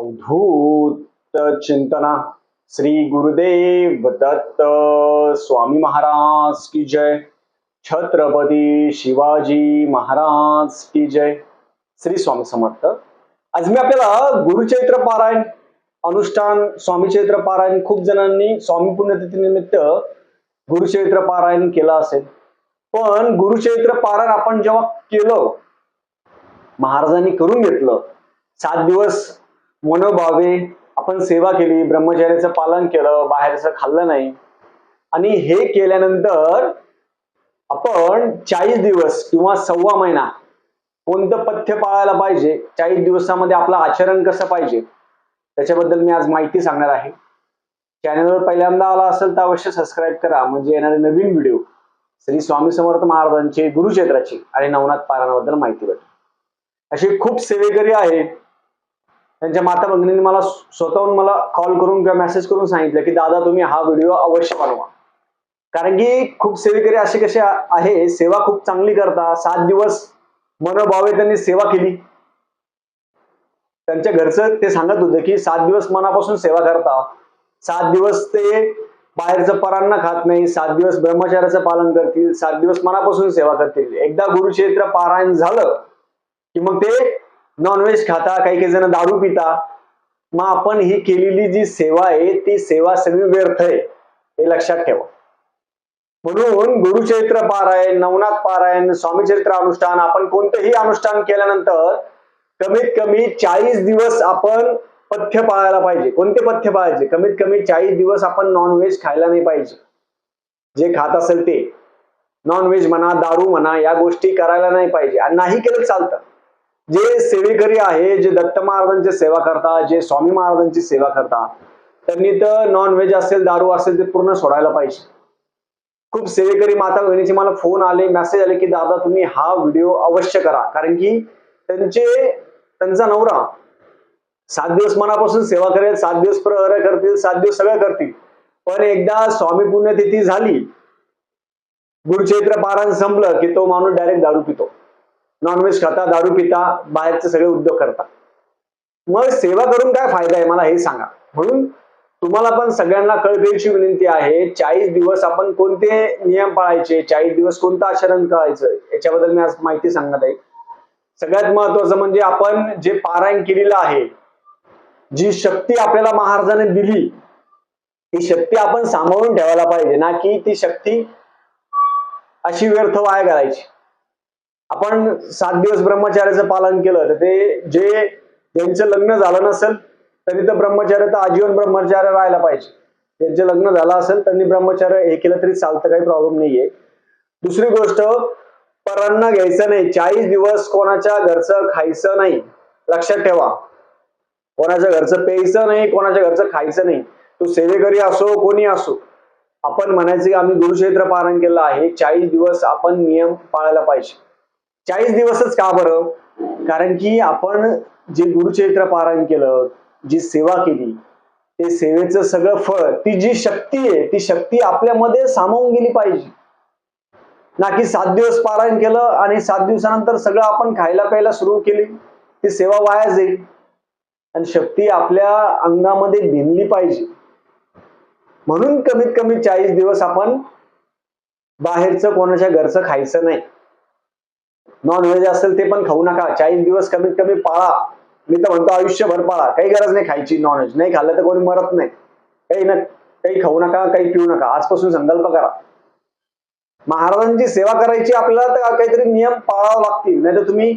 अवधूत चिंतना। श्री गुरुदेव दत्त स्वामी महाराज की जय। छत्रपती शिवाजी महाराज की जय। श्री स्वामी समर्थ। आज मी आपल्याला गुरुचैत्र पारायण अनुष्ठान स्वामी चैत्र पारायण खूप जणांनी स्वामी पुण्यतिथीनिमित्त गुरुचैत्र पारायण केलं असेल. पण गुरुचैत्र पारायण आपण जेव्हा केलं महाराजांनी करून घेतलं सात दिवस मनोभावे आपण सेवा केली ब्रह्मचर्याचं पालन केलं बाहेरचं खाल्लं नाही. आणि हे केल्यानंतर आपण चाळीस दिवस किंवा सव्वा महिना कोणतं पथ्य पाळायला पाहिजे चाळीस दिवसामध्ये आपलं आचरण कसं पाहिजे त्याच्याबद्दल मी आज माहिती सांगणार आहे. चॅनलवर पहिल्यांदा आला असेल तर अवश्य सबस्क्राईब करा म्हणजे येणारे नवीन व्हिडिओ श्री स्वामी समर्थ महाराजांचे गुरुक्षेत्राची आणि नवनाथ पारायणाबद्दल माहिती भेटेल. असे खूप सेवेकरी आहेत त्यांच्या माता भगिनीने मला स्वतःहून मला कॉल करून किंवा मेसेज करून सांगितलं की दादा तुम्ही हा व्हिडिओ अवश्य बनवा. कारण की खूप सेवेकरी असे कसे आहे सेवा खूप चांगली करता सात दिवस मनोभावे त्यांनी सेवा केली. त्यांच्या घरचं ते सांगत होते की सात दिवस मनापासून सेवा करता. सात दिवस ते बाहेरचं परांना खात नाही. सात दिवस ब्रह्मचार्याचं पालन करतील. सात दिवस मनापासून सेवा करतील. एकदा गुरुक्षेत्र पारायण झालं की मग ते नॉनव्हेज खाता काही काही जण दारू पिता. मग आपण ही केलेली जी सेवा आहे ती सेवा सगळी व्यर्थ आहे. हे लक्षात ठेवा. म्हणून गुरुचरित्र पारायण नवनाथ पारायण स्वामीचरित्र अनुष्ठान आपण कोणतंही अनुष्ठान केल्यानंतर कमीत कमी चाळीस दिवस आपण पथ्य पाळायला पाहिजे. कोणते पथ्य पाळायचे? कमीत कमी चाळीस दिवस आपण नॉनव्हेज खायला नाही पाहिजे. जे खात असेल ते. नॉनव्हेज म्हणा दारू म्हणा या गोष्टी करायला नाही पाहिजे. आणि नाही केलं चालतं. जे सेवेकरी आहे जे दत्त महाराजांची सेवा करतात जे स्वामी महाराजांची सेवा करतात त्यांनी तर नॉनव्हेज असेल दारू असेल ते पूर्ण सोडायला पाहिजे. खूप सेवेकरी माता बहिणीचे मला फोन आले मेसेज आले की दादा तुम्ही हा व्हिडिओ अवश्य करा. कारण की त्यांचे त्यांचा नवरा सात दिवस मनापासून सेवा करेल सात दिवस प्रहर करतील सात दिवस सगळं करतील. पण एकदा स्वामी पुण्यतिथी झाली गुरुचैत्र पारायण संपलं की तो माणूस डायरेक्ट दारू पितो. नॉनव्हेज खाता दारू पिता बाहेरचे सगळे उद्योग करता. मग सेवा करून काय फायदा आहे मला हे सांगा. म्हणून तुम्हाला पण सगळ्यांना कळकळीची विनंती आहे चाळीस दिवस आपण कोणते नियम पाळायचे चाळीस दिवस कोणतं आचरण करायचं याच्याबद्दल मी आज माहिती सांगत आहे. सगळ्यात महत्वाचं म्हणजे आपण जे पारायण केलेलं आहे जी शक्ती आपल्याला महाराजाने दिली ती शक्ती आपण सांभाळून ठेवायला पाहिजे ना की ती शक्ती अशी व्यर्थ वाया घालायची. आपण सात दिवस ब्रह्मचार्याचं पालन केलं तर ते जे ज्यांचं लग्न झालं नसेल तरी तर ब्रह्मचार्य तर आजीवन ब्रह्मचार्य राहायला पाहिजे. त्यांचं लग्न झालं असेल त्यांनी ब्रह्मचार्य हे केलं तरी चालतं काही प्रॉब्लेम नाहीये. दुसरी गोष्ट परांना घ्यायचं नाही. चाळीस दिवस कोणाच्या घरचं खायचं नाही लक्षात ठेवा. कोणाच्या घरचं प्यायचं नाही कोणाच्या घरचं खायचं नाही. तो सेवेकरी असो कोणी असो. आपण म्हणायचं की आम्ही गुरुक्षेत्र पालन केलं आहे चाळीस दिवस आपण नियम पाळायला पाहिजे. चाळीस दिवसच का बरं? कारण की आपण जे गुरुचरित्र पारायण केलं जी सेवा केली ते सेवेचं सगळं फळ ती जी शक्ती आहे ती शक्ती आपल्यामध्ये सामावून गेली पाहिजे. ना की सात दिवस पारायण केलं आणि सात दिवसानंतर सगळं आपण खायला प्यायला सुरू केली ती सेवा वाया जाईल. आणि शक्ती आपल्या अंगामध्ये भिनली पाहिजे. म्हणून कमीत कमी चाळीस दिवस आपण बाहेरचं कोणाच्या घरचं खायचं नाही. नॉन व्हेज असेल ते पण खाऊ नका. चाळीस दिवस कमीत कमी पाळा. मी तर म्हणतो आयुष्यभर पाळा. काही गरज नाही खायची नॉनव्हेज नाही खाल्लं तर कोणी मरत नाही. काही न काही खाऊ नका काही पिऊ नका. आजपासून संकल्प करा. महाराजांची सेवा करायची आपल्याला तर काहीतरी नियम पाळावे लागतील. नाही तर तुम्ही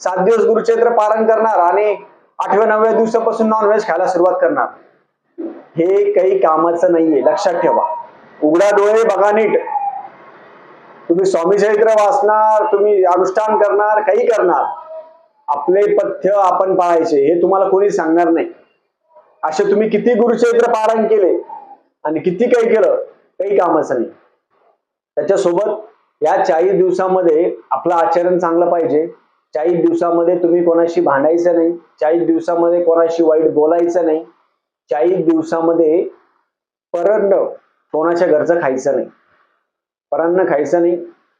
सात दिवस गुरुचैत्र पारण करणार आणि आठव्या नवव्या दिवसापासून नॉनव्हेज खायला सुरुवात करणार. हे काही कामाचं नाहीये. लक्षात ठेवा. उघडा डोळे बघा नीट. तुम्ही स्वामी चरित्र वाचणार तुम्ही अनुष्ठान करणार काही करणार. आपले पथ्य आपण पाळायचे हे तुम्हाला कोणी सांगणार नाही. असे तुम्ही किती गुरुचरित्र पारायण केले आणि किती काही केलं काही कामाचं नाही. त्याच्यासोबत या चाळीस दिवसामध्ये आपलं आचरण चांगलं पाहिजे. चाळीस दिवसामध्ये तुम्ही कोणाशी भांडायचं नाही चाळीस दिवसामध्ये कोणाशी वाईट बोलायचं नाही. चाळीस दिवसामध्ये परंड कोणाच्या घरचं खायचं नाही. परांना खायचं नाही.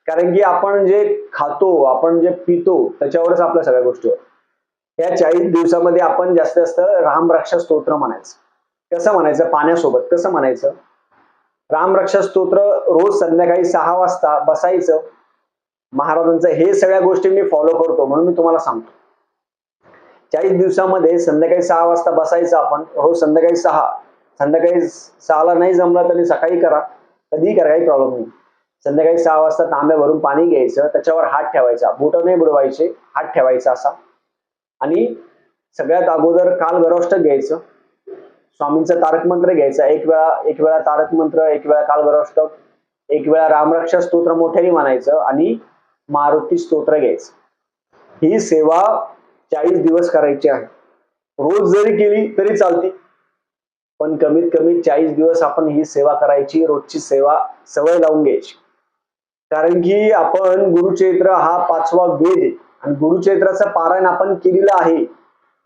कारण की आपण जे खातो आपण जे पितो त्याच्यावरच आपल्या सगळ्या गोष्टी होतात. या चाळीस दिवसामध्ये आपण जास्त जास्त रामरक्षा स्तोत्र म्हणायचं. कसं म्हणायचं? पाण्यासोबत कसं म्हणायचं? रामरक्षा स्तोत्र रोज संध्याकाळी सहा वाजता बसायचं. महाराजांचं हे सगळ्या गोष्टी मी फॉलो करतो म्हणून मी तुम्हाला सांगतो. चाळीस दिवसामध्ये संध्याकाळी सहा वाजता बसायचं आपण. रोज संध्याकाळी सहा. संध्याकाळी सहाला नाही जमलं तरी सकाळी करा. कधीही करा काही प्रॉब्लेम नाही. संध्याकाळी सहा वाजता तांब्या भरून पाणी घ्यायचं त्याच्यावर हात ठेवायचा. बोट नाही बुडवायचे हात ठेवायचा असा. आणि सगळ्यात अगोदर काल गरोष्टक घ्यायचं. स्वामींचा तारक मंत्र घ्यायचा. एक वेळा एक वेळा तारक मंत्र एक वेळा काल गरोष्टक एक वेळा रामरक्षा स्तोत्र मोठ्याने म्हणायचं आणि मारुती स्तोत्र घ्यायचं. ही सेवा चाळीस दिवस करायची आहे. रोज जरी केली तरी चालते. पण कमीत कमी चाळीस दिवस आपण ही सेवा करायची रोजची सेवा सवय लावून घ्यायची. कारण की आपण गुरुचैत्र हा पाचवा वेद आहे. आणि गुरुचैत्राचं पारायण आपण केलेलं आहे.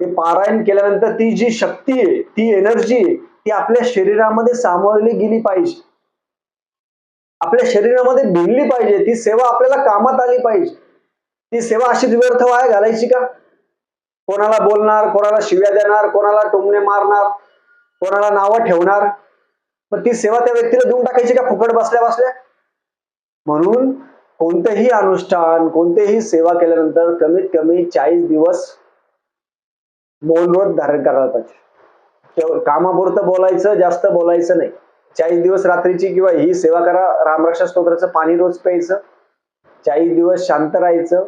ते पारायण केल्यानंतर ती जी शक्ती आहे ती एनर्जी आहे ती आपल्या शरीरामध्ये सामावली गेली पाहिजे. आपल्या शरीरामध्ये भिनली पाहिजे. ती सेवा आपल्याला कामात आली पाहिजे. ती सेवा अशीच व्यर्थ वाया घालायची का? कोणाला बोलणार कोणाला शिव्या देणार कोणाला टोमणे मारणार कोणाला नावं ठेवणार? पण ती सेवा त्या व्यक्तीला देऊन टाकायची का फुकट बसल्या बसल्या? म्हणून कोणतेही अनुष्ठान कोणतेही सेवा केल्यानंतर कमीत कमी चाळीस दिवस मौन व्रत धारण करायला पाहिजे. कामापुरतं बोलायचं जास्त बोलायचं नाही. चाळीस दिवस रात्रीची किंवा ही सेवा करा रामरक्षा स्तोत्राचं पाणी रोज प्यायचं. चाळीस दिवस शांत राहायचं.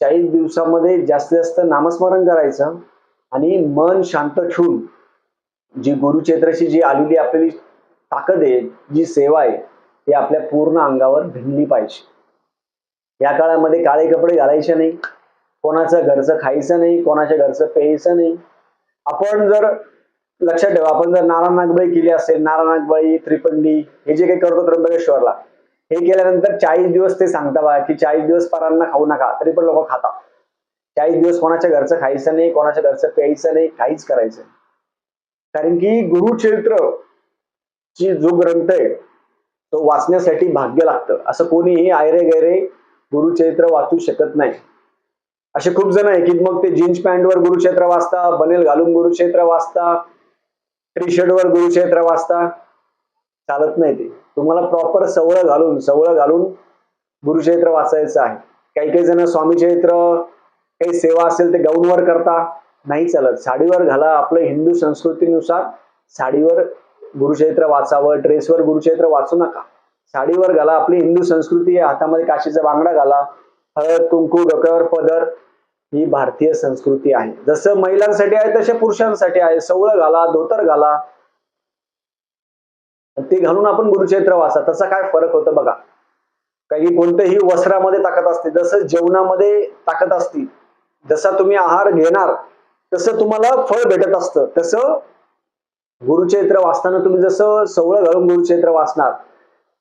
चाळीस दिवसामध्ये जास्तीत जास्त नामस्मरण करायचं आणि मन शांत ठेवून जी गुरुचैत्राची जी आलेली आपली ताकद आहे जी सेवा आहे ती आपल्या पूर्ण अंगावर भिनली पाहिजे. या काळामध्ये काळे कपडे घालायचे नाही. कोणाचं घरचं खायचं नाही कोणाच्या घरचं प्यायचं नाही. आपण जर लक्षात ठेवा आपण जर नारा केली असेल नारा त्रिपंडी हे जे काही करतो त्र्यंबकेश्वरला हे केल्यानंतर चाळीस दिवस ते सांगता बा की चाळीस दिवस परांना खाऊ नका तरी पण लोक खातात चाळीस दिवस कोणाच्या घरचं खायचं नाही कोणाच्या घरचं प्यायचं नाही काहीच करायचं कारण की गुरुचरित्र ची जो ग्रंथ आहे तो वाचण्यासाठी भाग्य लागतं. असं कोणीही आयरे गैरे गुरुचरित्र वाचू शकत नाही. असे खूप जण आहे की मग ते जीन्स पॅन्टवर गुरुक्षेत्र वाचता बनेल घालून गुरुक्षेत्र वाचता टी शर्टवर गुरुक्षेत्र वाचता चालत नाही ते. तुम्हाला प्रॉपर सवळ घालून सवळ घालून गुरुचरित्र वाचायचं आहे. काही काही जण स्वामी चरित्र काही सेवा असेल ते गाऊनवर करता नाही चालत. साडीवर घाला आपलं हिंदू संस्कृतीनुसार साडीवर गुरुचरित्र वाचावं ड्रेसवर गुरुचरित्र वाचू नका. साडीवर घाला आपली हिंदू संस्कृती आहे हातामध्ये काशीचा बांगडा घाला हळद कुंकू डोक्यावर पदर ही भारतीय संस्कृती आहे. जसं महिलांसाठी आहे तसे पुरुषांसाठी आहे. सवळ घाला धोतर घाला. ते घालून आपण गुरुचरित्र वाचा. तसा काय फरक होतं बघा. काही कोणतंही वस्त्रामध्ये ताकद असते. जसं जेवणामध्ये ताकद असते जसा तुम्ही आहार घेणार तसं तुम्हाला फळ भेटत असतं. तसं गुरुचरित्र वाचताना तुम्ही जसं सवळ घालून गुरुचरित्र वाचणार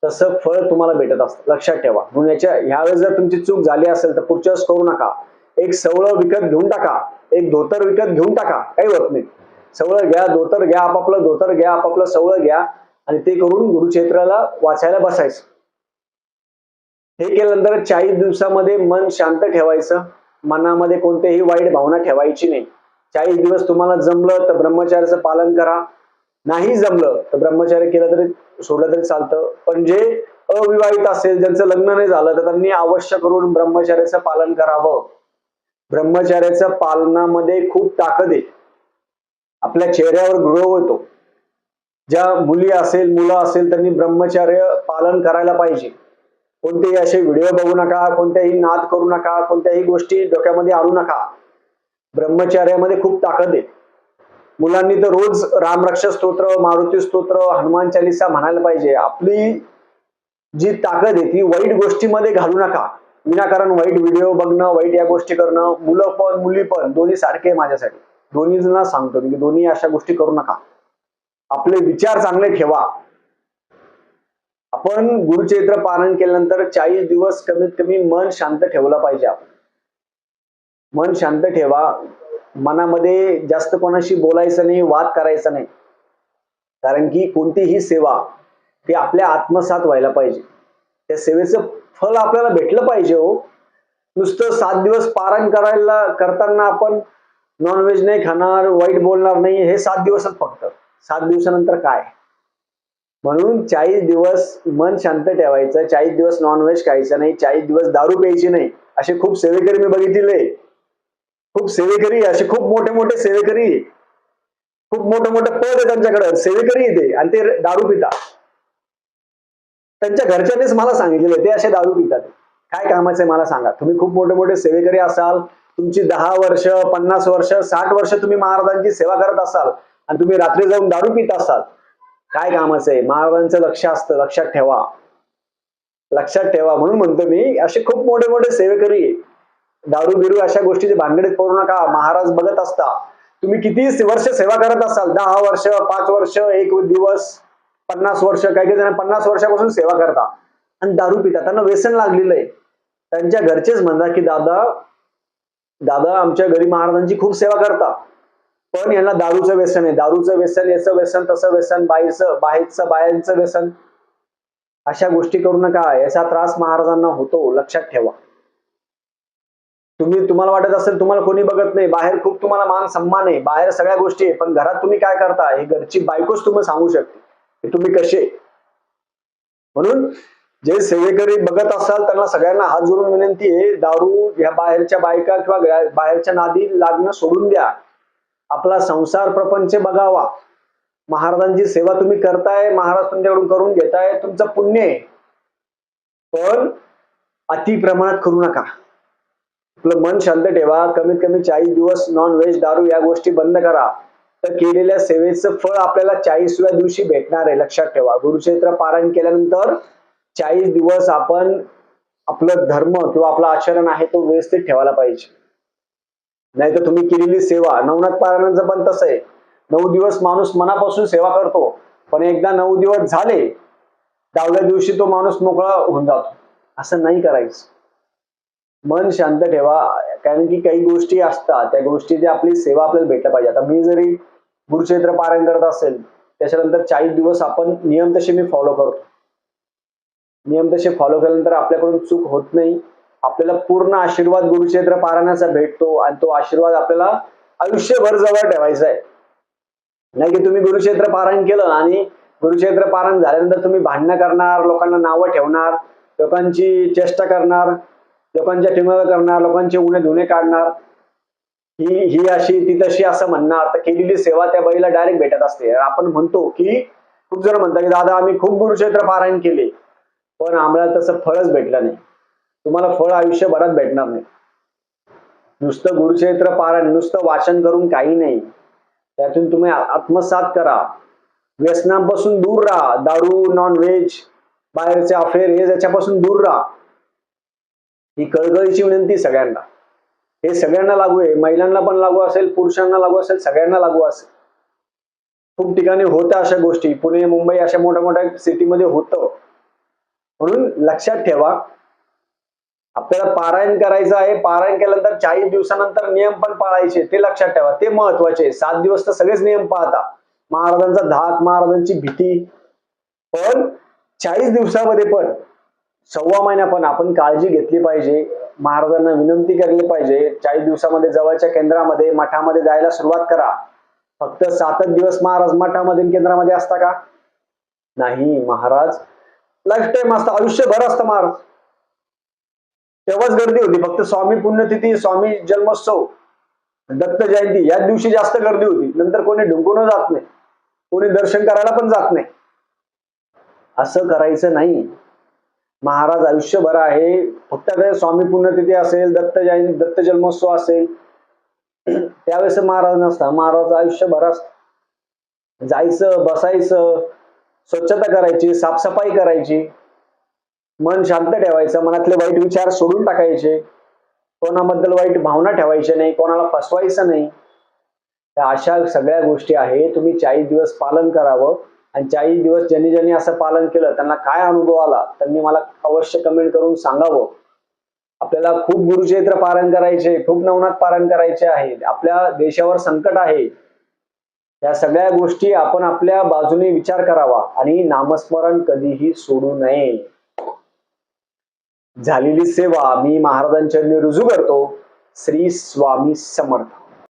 तसं फळ तुम्हाला भेटत असतं. लक्षात ठेवा. म्हणून याच्या ह्यावेळेस जर तुमची चूक झाली असेल तर पुढच्या वेळेस करू नका. एक सवळं विकत घेऊन टाका. एक धोतर विकत घेऊन टाका. काही होत नाही. सवळं घ्या धोतर घ्या आपापलं धोतर घ्या आपापलं सवळं घ्या आणि ते करून गुरुक्षेत्राला वाचायला बसायचं. हे केल्यानंतर चाळीस दिवसामध्ये मन शांत ठेवायचं. मनामध्ये कोणतेही वाईट भावना ठेवायची नाही. चाळीस दिवस तुम्हाला जमलं तर ब्रह्मचार्याचं पालन करा. नाही जमलं तर ब्रह्मचार्य केलं तरी सोडलं तरी चालतं. पण जे अविवाहित असेल ज्यांचं लग्न नाही झालं तर त्यांनी अवश्य करून ब्रह्मचार्याचं पालन करावं. ब्रह्मचार्याच्या पालनामध्ये खूप ताकद आहे. आपल्या चेहऱ्यावर गृह होतो. ज्या मुली असेल मुलं असेल त्यांनी ब्रह्मचार्य पालन करायला पाहिजे. कोणतेही असे व्हिडिओ बघू नका कोणत्याही नाद करू नका कोणत्याही गोष्टी डोक्यामध्ये आणू नका. ब्रह्मचार्यामध्ये खूप ताकद आहे. मुलांनी तर रोज रामरक्षा स्तोत्र मारुती स्तोत्र हनुमान चालिसा म्हणायला पाहिजे. आपली जी ताकद आहे ती वाईट गोष्टीमध्ये घालू नका. विनाकारण वाईट व्हिडिओ बघणं वाईट या गोष्टी करणं मुलं पण मुली पण दोन्ही सारखे आहे माझ्यासाठी. दोन्ही जण सांगतो की दोन्ही अशा गोष्टी करू नका. आपले विचार चांगले ठेवा. आपण गुरुचरित्र पालन केल्यानंतर चाळीस दिवस कमीत कमी मन शांत ठेवलं पाहिजे आपण. मन शांत ठेवा. मनामध्ये जास्त कोणाशी बोलायचं नाही वाद करायचा नाही. कारण की कोणतीही सेवा ती आपल्या आत्मसात व्हायला पाहिजे. त्या सेवेचं फल आपल्याला भेटलं पाहिजे हो. नुसतं सात दिवस पारण करायला करताना आपण नॉनव्हेज नाही खाणार वाईट बोलणार नाही हे सात दिवसच फक्त. सात दिवसानंतर काय? म्हणून चाळीस दिवस मन शांत ठेवायचं चाळीस दिवस नॉनव्हेज खायचं नाही चाळीस दिवस दारू प्यायची नाही असे खूप सेवेकरी मी बघितलेले. खूप सेवेकरी असे खूप मोठे मोठे सेवेकरी. खूप मोठे मोठे पद आहे त्यांच्याकडे. सेवेकरी येते ते. आणि ते दारू पितात. त्यांच्या घरच्यांनीच मला सांगितलेलं ते असे दारू पितात. काय कामाचे मला सांगा. तुम्ही खूप मोठे मोठे सेवेकरी असाल तुमची दहा वर्ष पन्नास वर्ष साठ वर्ष तुम्ही महाराजांची सेवा करत असाल आणि तुम्ही रात्री जाऊन दारू पित असाल काय कामाचं आहे? महाराजांचं लक्ष असतं. लक्षात ठेवा. लक्षात ठेवा म्हणून म्हणतो मी असे खूप मोठे मोठे सेवेकरी आहे. दारू बिरू अशा गोष्टीचे भानगडीत करू नका. महाराज बघत असता. तुम्ही किती वर्ष सेवा करत असाल? दहा वर्ष पाच वर्ष एक दिवस पन्नास वर्ष काही काही जण पन्नास वर्षापासून सेवा करता. आणि दारू पिता. त्यांना व्यसन लागलेलं आहे. त्यांच्या घरचेच म्हणतात की दादा दादा आमच्या घरी महाराजांची खूप सेवा करता. पण यांना दारूचं व्यसन आहे. दारूचं व्यसन याचं व्यसन तसं व्यसन बाहेरचं बाहेरचं बाहेरचं व्यसन. अशा गोष्टी करू नका. याचा त्रास महाराजांना होतो. लक्षात ठेवा. तुम्ही तुम्हाला वाटत असेल तुम्हाला कोणी बघत नाही बाहेर खूप तुम्हाला मान सन्मान आहे बाहेर सगळ्या गोष्टी आहे पण घरात तुम्ही काय करता? हे घरची बायकोच तुम्ही सांगू शकते. की तुम्ही कसे? म्हणून जे सेवेकरी बघत असाल त्यांना सगळ्यांना हात जोडून विनंती आहे दारू ह्या बाहेरच्या बायका किंवा बाहेरच्या नादी लागणं सोडून द्या. आपला संसार प्रपंच बघावा. महाराजांची सेवा तुम्ही करताय महाराज तुमच्याकडून करून घेताय तुमचं पुण्य आहे. पण अति प्रमाणात करू नका. आपलं मन शांत ठेवा. कमीत कमी चाळीस दिवस नॉन व्हेज दारू या गोष्टी बंद करा. तर केलेल्या सेवेचं फळ आपल्याला चाळीसव्या दिवशी भेटणार आहे. लक्षात ठेवा. गुरुक्षेत्र पारायण केल्यानंतर चाळीस दिवस आपण आपलं धर्म किंवा आपलं आचरण आहे तो व्यवस्थित ठेवायला पाहिजे. नाही तर तुम्ही केलेली सेवा नवनाथ पारायणाचं पण तसं आहे. नऊ दिवस माणूस मनापासून सेवा करतो. पण एकदा नऊ दिवस झाले दहाव्या दिवशी तो माणूस मोकळा होऊन जातो. असं नाही करायचं. मन शांत ठेवा. कारण की काही गोष्टी असतात. त्या गोष्टीची आपली सेवा आपल्याला भेटल्या पाहिजे. आता मी जरी गुरुक्षेत्र पारायण करत असेल त्याच्यानंतर चाळीस दिवस आपण नियम तसे मी फॉलो करतो. नियम तसे फॉलो केल्यानंतर आपल्याकडून चूक होत नाही. आपल्याला पूर्ण आशीर्वाद गुरुक्षेत्र पारायणाचा भेटतो आणि तो आशीर्वाद आपल्याला आयुष्यभर जवळ ठेवायचा आहे. नाही की तुम्ही गुरुक्षेत्र पारायण केलं आणि गुरुक्षेत्र पारायण झाल्यानंतर तुम्ही भांडणं करणार लोकांना नावं ठेवणार लोकांची चेष्टा करणार लोकांच्या टिंगळ करणार लोकांचे उणे धुणे काढणार. ही ही अशी ती तशी असं म्हणणार. तर केलेली सेवा त्या बाईला डायरेक्ट भेटत असते. आपण म्हणतो की खूप जण म्हणतात की दादा आम्ही खूप गुरुक्षेत्र पारायण केले पण आम्हाला तसं फळच भेटलं नाही. तुम्हाला फळ आयुष्यभरात भेटणार नाही. नुसतं गुरुक्षेत्र पारायण नुसतं वाचन करून काही नाही. त्यातून तुम्ही आत्मसात करा. व्यसनापासून दूर राहा. दारू नॉन व्हेज बाहेरचे अफेअर हे याच्यापासून दूर राहा. ही कळकळीची विनंती सगळ्यांना. हे सगळ्यांना लागू आहे महिलांना पण लागू असेल पुरुषांना लागू असेल सगळ्यांना लागू असेल. खूप ठिकाणी होत्या अशा गोष्टी. पुणे मुंबई अशा मोठ्या मोठ्या सिटीमध्ये होतं. म्हणून लक्षात ठेवा आपल्याला पारायण करायचं आहे. पारायण केल्यानंतर चाळीस दिवसानंतर नियम पण पाळायचे ते लक्षात ठेवा. ते महत्त्वाचे सात दिवस तर सगळेच नियम पाळता. महाराजांचा धाक महाराजांची भीती. पण चाळीस दिवसामध्ये पण सव्वा महिना पण आपण काळजी घेतली पाहिजे. महाराजांना विनंती करली पाहिजे. चाळीस दिवसामध्ये जवळच्या केंद्रामध्ये मठामध्ये जायला सुरुवात करा. फक्त सातच दिवस महाराज मठामध्ये केंद्रामध्ये असता का? नाही महाराज. लाईफ टाईम असतं आयुष्यभर असतं महाराज. तेव्हाच गर्दी होती. फक्त स्वामी पुण्यतिथी स्वामी जन्मोत्सव दत्त जयंती या दिवशी जास्त गर्दी होती. नंतर कोणी ढुंकून जात नाही. कोणी दर्शन करायला पण जात नाही. असं करायचं नाही. महाराज आयुष्यभर आहे. फक्त ते स्वामी पुण्यतिथी असेल दत्त जयंती दत्त जन्मोत्सव असेल त्यावेळेस महाराज नसता. महाराज आयुष्यभर असत. जायचं बसायचं स्वच्छता करायची साफसफाई करायची मन शांत ठेवायचं मनातले वाईट विचार सोडून टाकायचे. कोणाबद्दल वाईट भावना ठेवायच्या नाही कोणाला फसवायचं नाही. त्या अशा सगळ्या गोष्टी आहे तुम्ही चाळीस दिवस पालन करावं. आणि चाळीस दिवस ज्यांनी ज्यांनी असं पालन केलं त्यांना काय अनुभव आला त्यांनी मला अवश्य कमेंट करून सांगावं. आपल्याला खूप गुरुक्षेत्र पारण करायचे खूप नवनाथ पारण करायचे आहे. आपल्या देशावर संकट आहे. या सगळ्या गोष्टी आपण आपल्या बाजूने विचार करावा आणि नामस्मरण कधीही सोडू नये. झालेली सेवा मी महाराजांच्या रुजू करतो. श्री स्वामी समर्थ.